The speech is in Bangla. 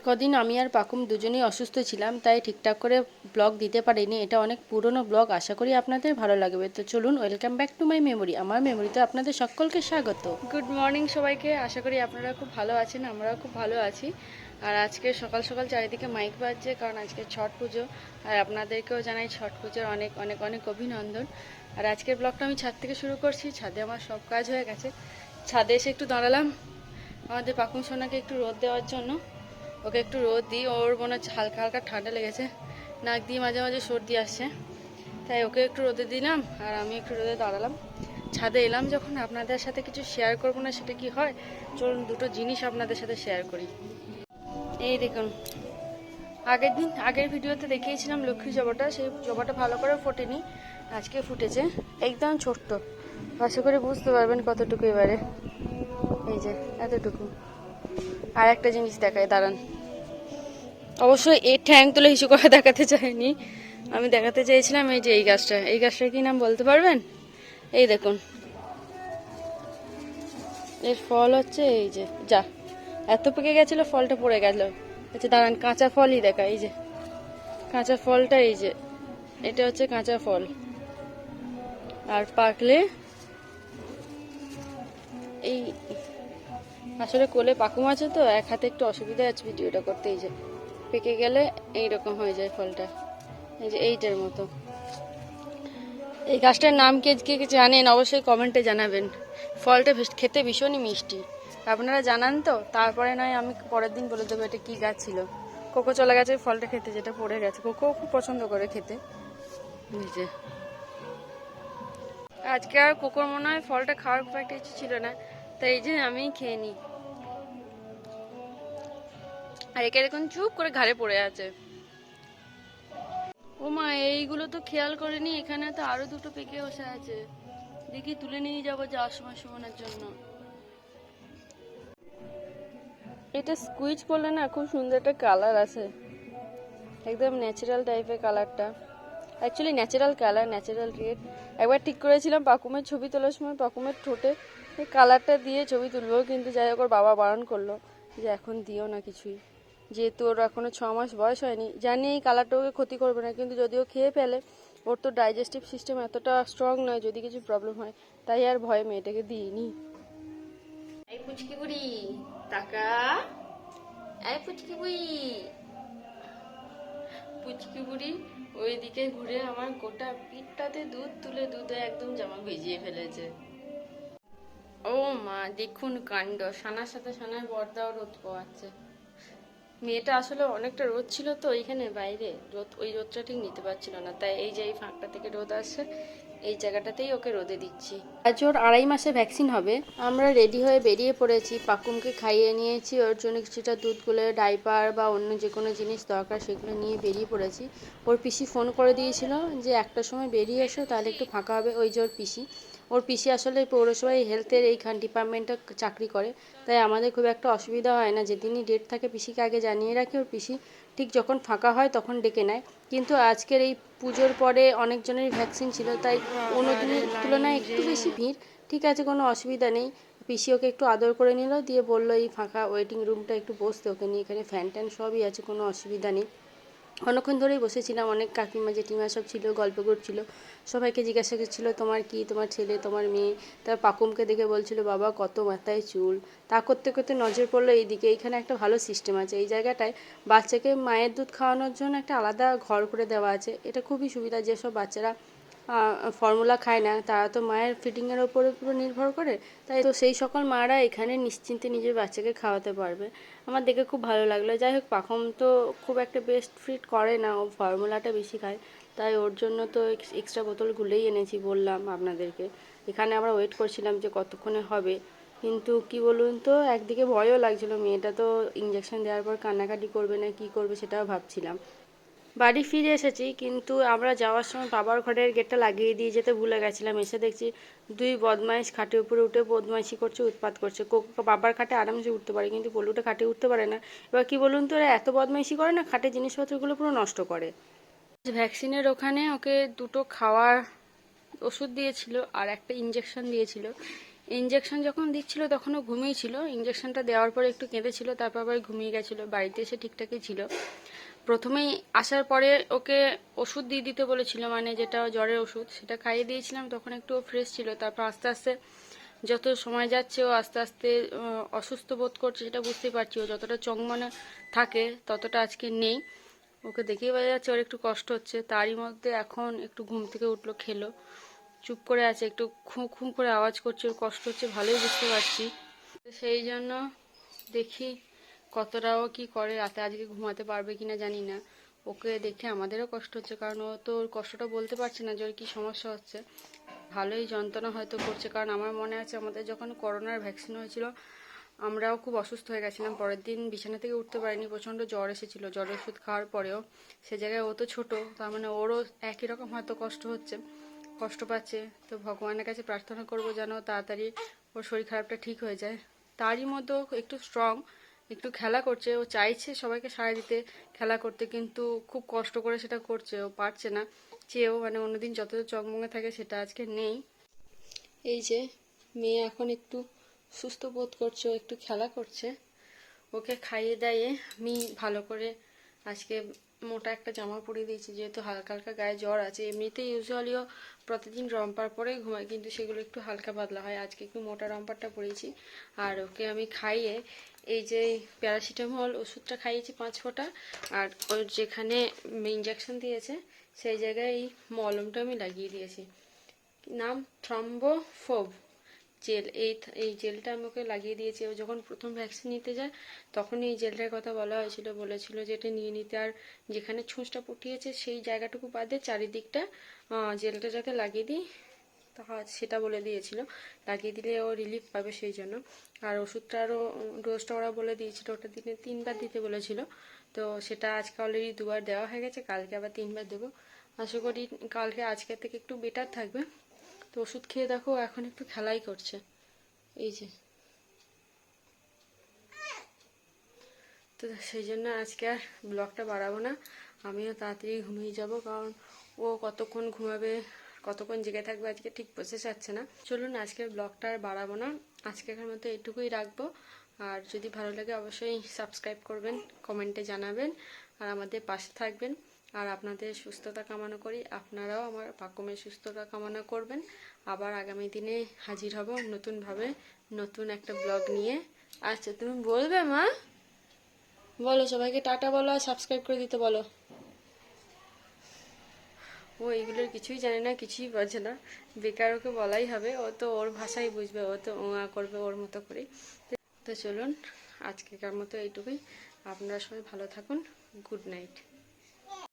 কদিন আমি আর পাকুম দুজনেই অসুস্থ ছিলাম, তাই ঠিকঠাক করে ব্লগ দিতে পারিনি। এটা অনেক পুরনো ব্লগ, আশা করি আপনাদের ভালো লাগবে। তো চলুন, welcome back to my memory. আমার মেমোরিতে আপনাদের সকলকে স্বাগত। গুড মর্নিং সবাইকে, আশা করি আপনারা খুব ভালো আছেন, আমরাও খুব ভালো আছি। আর আজকে সকাল সকাল চারিদিকে মাইক বাজছে, কারণ আজকে ছট পুজো। আর আপনাদেরকেও জানাই ছট পুজোর অনেক অনেক অনেক অভিনন্দন। আর আজকের ব্লগটা আমি ছাদ থেকে শুরু করছি, ছাদে আমার সব কাজ হয়ে গেছে। ছাদে এসে একটু দাঁড়ালাম। আমাদের পাকুম সোনাকে একটু রোদ দেওয়ার জন্য। ওকে একটু রোদ দিই, ওর মনে হচ্ছে হালকা হালকা ঠান্ডা লেগেছে। নাক দিয়ে মাঝে মাঝে সর্দি আসছে। তাই ওকে একটু রোদে দিলাম আর আমি একটু রোদে দাঁড়ালাম। ছাদে এলাম যখন, আপনাদের সাথে কিছু শেয়ার করব না সেটা কি হয়? চলুন দুটো জিনিস আপনাদের সাথে শেয়ার করি। এই দেখুন, আগের দিন, আগের ভিডিওতে দেখিয়েছিলাম লক্ষ্মী জবাটা, সেই জবাটা ভালো করে ফোটেনি, আজকে ফুটেছে। একদম ছোট্ট। আশা করে বুঝতে পারবেন কতটুকু এবারে। এই যে, এতটুকু। আর একটা জিনিস দেখায় দাঁড়ান। অবশ্যই এর ঠ্যাং তুলে হিসু করে দেখাতে চাইনি। আমি দেখাতে চেয়েছিলাম এই যে এই গাছটা। এই গাছটার কি নাম বলতে পারবেন? এই দেখুন। এর ফল হচ্ছে এই যে, যা। এত পেকে গেছিল, ফলটা পড়ে গেল। আচ্ছা দাঁড়ান, কাঁচা ফলই দেখা, এই যে। কাঁচা ফলটা এই যে। এটা হচ্ছে কাঁচা ফল। আর পাকলে এই আসলে কোলে পাকুম আছে তো, এক হাতে একটু অসুবিধা আছে ভিডিওটা করতে, এই যে পেকে গেলে এইরকম হয়ে যায় ফলটা। এই যে এইটার মতো। এই গাছটার নাম কে কে জানেন অবশ্যই কমেন্টে জানাবেন। ফলটা খেতে ভীষণই মিষ্টি। আপনারা জানান তো, তারপরে নয় আমি পরের দিন বলে দেবো এটা কি গাছ ছিল। কোকো চলে গেছে, ফলটা খেতে যেটা পড়ে গেছে। কোকো খুব পছন্দ করে খেতে। এই যে। আজকে আর কোকোর মনে হয় ফলটা খাওয়ার খুব একটা ইচ্ছে ছিল না। তাই এই যে আমি খেয়ে নিই। আর একে দেখুন চুপ করে ঘাড়ে পড়ে আছে। ও মা এইগুলো তো খেয়াল করেনি এখানে তো আরও দুটো পেকে বসে আছে। দেখি তুলে নিয়ে যাব যাওয়ার সময় সুমনের জন্য। এটা স্কুইচ করলে না খুব সুন্দর একটা কালার আছে একদম ন্যাচারাল টাইপের কালারটা actually natural colour natural red একবার ঠিক করেছিলাম পাকুমের ছবি তোলার সময় পাকুমের ঠোঁটে এই কালারটা দিয়ে ছবি তুলবো কিন্তু যাই হোক ওর বাবা বারণ করল যে এখন দিও না কিছুই। যেহেতু ওর এখনও ছ মাস বয়স হয়নি, জানি এই কালারটা ওকে ক্ষতি করবে না, কিন্তু যদিও খেয়ে ফেলে, ওর তো ডাইজেস্টিভ সিস্টেম এতটা স্ট্রং নয়, যদি কিছু প্রবলেম হয়, তাই আর ভয়ে মেয়েটাকে দিইনি। এই পুচকি বুড়ি, টাকা? এই পুচকি বুড়ি। পুচকি বুড়ি, ওইদিকে ঘুরে আমার গোটা পিঠটাতে দুধ তুলে দুধে একদম জামা ভিজিয়ে ফেলেছে। ও মা, দেখুন কাণ্ড, সানার সাথে সানার বর্দাও রোদ পোয়াচ্ছে মেয়েটা আসলে অনেকটা রোদ ছিল তো, এইখানে বাইরে। রোদ, ওই রোদটা ঠিক নিতে পারছিল না, তাই এই যে এই ফাঁকটা থেকে রোদ আসছে এই জায়গাটাতেই ওকে রোদে দিচ্ছি। আজ ওর আড়াই মাসে ভ্যাকসিন হবে। আমরা রেডি হয়ে বেরিয়ে পড়েছি, পাকুমকে খাইয়ে নিয়েছি, ওর জন্য কিছুটা দুধগুলো ডাইপার বা অন্য যে কোনো জিনিস দরকার সেগুলো নিয়ে বেরিয়ে পড়েছি। ওর পিসি ফোন করে দিয়েছিল যে একটার সময় বেরিয়ে এসো, তাহলে একটু ফাঁকা হবে। ওই যে ওর পিসি। ওর পিসি আসলে পৌরসভায় হেলথের এইখান ডিপার্টমেন্টে চাকরি করে। তাই আমাদের খুব একটা অসুবিধা হয় না। যেদিনই ডেট থাকে পিসিকে আগে জানিয়ে রাখি, ওর পিসি ঠিক যখন ফাঁকা হয় তখন ডেকে নেয়। কিন্তু আজকের এই পুজোর পরে অনেকজনেরই ভ্যাকসিন ছিল, তাই অন্য দিনের তুলনায় একটু বেশি ভিড়। ঠিক আছে, কোনো অসুবিধা নেই। পিসি ওকে একটু আদর করে নিল, দিয়ে বলল, এই ফাঁকা ওয়েটিং রুমটা একটু বসতে, ওকে নিয়ে এখানে ফ্যান ট্যান সবই আছে, কোনো অসুবিধা নেই। অনেকক্ষণ ধরেই বসেছিলাম, অনেক কাকিমা, জেঠিমা সব ছিল, গল্প করছিল। সবাইকে জিজ্ঞাসা করছিল, তোমার কি? তোমার ছেলে, তোমার মেয়ে? তার পাকুমকে দেখে বলছিল, বাবা, কত মাথায় চুল। তা করতে করতে নজর পড়ল এইদিকে। এইখানে একটা ভালো সিস্টেম আছে। এই জায়গাটায় বাচ্চাকে মায়ের দুধ খাওয়ানোর জন্য একটা আলাদা ঘর করে দেওয়া আছে। এটা খুবই সুবিধা যেসব বাচ্চারা ফর্মুলা খায় না। তারা তো মায়ের ফিডিংয়ের ওপরে পুরো নির্ভর করে। তাই তো সেই সকল মারা এখানে নিশ্চিন্তে নিজের বাচ্চাকে খাওয়াতে পারবে। আমার দেখে খুব ভালো লাগল। যাই হোক, পাখম তো খুব একটা বেস্ট ফিট করে না। ও ফর্মুলাটা বেশি খায়। তাই ওর জন্য তো এক্সট্রা বোতলগুলোই এনেছি বললাম আপনাদেরকে। এখানে আমরা ওয়েট করছিলাম যে কতক্ষণে হবে। কিন্তু কি বলুন তো, একদিকে ভয়ও লাগছিল। মেয়েটা তো ইঞ্জেকশন দেওয়ার পর কান্নাকাটি করবে না, কি করবে সেটাও ভাবছিলাম। বাড়ি ফিরে এসেছি, কিন্তু আমরা যাওয়ার সময় বাবার ঘরের গেটটা লাগিয়ে দিয়ে যেতে ভুলে গেছিলাম। এসে দেখছি দুই বদমাইশ খাটের উপরে উঠে বদমাইশি করছে, উৎপাত করছে। কোকো বাবার খাটে আরামসে উঠতে পারে, কিন্তু পলুটা খাটে উঠতে পারে না। এবার কি বলুন তো এত বদমাইশি করে না খাটের জিনিসপত্রগুলো পুরো নষ্ট করে? ভ্যাকসিনের ওখানে ওকে দুটো খাওয়ার ওষুধ দিয়েছিল আর একটা ইঞ্জেকশন দিয়েছিল। ইঞ্জেকশন যখন দিচ্ছিল তখনও ঘুমিয়েছিল। ইঞ্জেকশনটা দেওয়ার পরে একটু কেঁদেছিল, তারপর আবার ঘুমিয়ে গেছিল। বাড়িতে এসে ঠিকঠাকই ছিল। প্রথমেই আসার পরে ওকে ওষুধ দিয়ে দিতে বলেছিল মানে যেটা জ্বরের ওষুধ, সেটা খাইয়ে দিয়েছিলাম, তখন একটু ফ্রেশ ছিল, তারপর আস্তে আস্তে যত সময় যাচ্ছে ও আস্তে আস্তে অসুস্থ বোধ করছে সেটা বুঝতে পারছি, ও যতটা চংমনে থাকে ততটা আজকে নেই। ওকে দেখেই বোঝা যাচ্ছে ওর একটু কষ্ট হচ্ছে, তারই মধ্যে এখন একটু ঘুম থেকে উঠল, খেলো, চুপ করে আছে, একটু খুঁ খুঁ করে আওয়াজ করছে, ওর কষ্ট হচ্ছে, ভালোই বুঝতে পারছি। সেই জন্য দেখি কতটা ও কি করে রাতে আজকে ঘুমাতে পারবে কিনা জানি না। ওকে দেখে আমাদেরও কষ্ট হচ্ছে, কারণ ও তো ওর কষ্টটা বলতে পারছে না যে ওর কী সমস্যা হচ্ছে। ভালোই যন্ত্রণা হয়তো করছে, কারণ আমার মনে আছে আমাদের যখন করোনার ভ্যাকসিন হয়েছিল, আমরাও খুব অসুস্থ হয়ে গেছিলাম। পরের দিন বিছানা থেকে উঠতে পারিনি, প্রচণ্ড জ্বর এসেছিল। জ্বর ওষুধ খাওয়ার পরেও সে জায়গায় ও তো ছোটো, তার মানে ওরও একই রকম হয়তো কষ্ট হচ্ছে, কষ্ট পাচ্ছে। তো ভগবানের কাছে প্রার্থনা করব যেন তাড়াতাড়ি ওর শরীর খারাপটা ঠিক হয়ে যায়। তারই ও একটু স্ট্রং একটু খেলা করছে, ও চাইছে সবাইকে সাড়া দিতে খেলা করতে, কিন্তু খুব কষ্ট করে সেটা করছে, ও পারছে না। চেয়েও মানে অন্যদিন যত চকমকে থাকে সেটা আজকে নেই। এই যে মেয়ে এখন একটু সুস্থ বোধ করছে, ও একটু খেলা করছে। ওকে খাইয়ে দাইয়ে আমি ভালো করে আজকে মোটা একটা জামা পরিয়ে দিয়েছি, যেহেতু হালকা হালকা গায়ে জ্বর আছে এমনিতে ইউজুয়ালিও প্রতিদিন রম্পার পরেই ঘুমাই, কিন্তু সেগুলো একটু হালকা পাতলা হয়। আজকে একটু মোটা রম্পারটা পরিয়েছি আর ওকে আমি খাইয়ে এই যে প্যারাসিটামল ওষুধটা খাইয়েছি পাঁচ ফোঁটা, আর ওর যেখানে ইঞ্জেকশন দিয়েছে, সেই জায়গায় এই মলমটা আমি লাগিয়ে দিয়েছি। নাম থ্রম্বোফোব। জেল, এই এই জেলটা আমি ওকে লাগিয়ে দিয়েছি। ও যখন প্রথম ভ্যাকসিন নিতে যায় তখন এই জেলটার কথা বলা হয়েছিল, বলেছিল যে এটা নিয়ে নিতে। আর যেখানে ছুঁচটা পুটিয়েছে সেই জায়গাটুকু বাদে চারিদিকটা জেলটা যাতে লাগিয়ে দিই তা সেটা বলে দিয়েছিল। লাগিয়ে দিলে ও রিলিফ পাবে সেই জন্য। আর ওষুধটা আরও ডোজটা ওরা বলে দিয়েছিল, ওটা দিনে তিনবার দিতে বলেছিল। তো সেটা আজকে অলরেডি দুবার দেওয়া হয়ে গেছে, কালকে আবার তিনবার দেবো। আশা করি কালকে আজকের থেকে একটু বেটার থাকবে। তো ওষুধ খেয়ে দেখো, এখন একটু খেলাই করছে। এই যে। তো সেই জন্য আজকে আর ব্লগটা বাড়াবো না। আমিও তাড়াতাড়ি ঘুমিয়ে যাব, কারণ ও কতক্ষণ ঘুমাবে, কতক্ষণ জেগে থাকবে আজকে ঠিক বসে যাচ্ছে না। চলুন আজকের ব্লগটা আর বাড়াবো না। আজকের মতো এটুকুই রাখব। আর যদি ভালো লাগে অবশ্যই সাবস্ক্রাইব করবেন, কমেন্টে জানাবেন, আর আমাদের পাশে থাকবেন। আর আপনাদের সুস্থতা কামনা করি। আপনারাও আমার পাকমের সুস্থতা কামনা করবেন। আবার আগামী দিনে হাজির হব নতুনভাবে নতুন একটা ব্লগ নিয়ে। আচ্ছা তুমি বলবে মা? বলো, সবাইকে টাটা বলো আর সাবস্ক্রাইব করে দিতে বলো। ও, এগুলোর কিছুই জানে না, কিছুই বোঝে না। বেকার ওকে বলাই হবে, ও তো ওর ভাষাই বুঝবে, ও তো ওয়া করবে ওর মতো করেই। তো চলুন, আজকেকার মতো এইটুকুই। আপনারা সবাই ভালো থাকুন, গুড নাইট।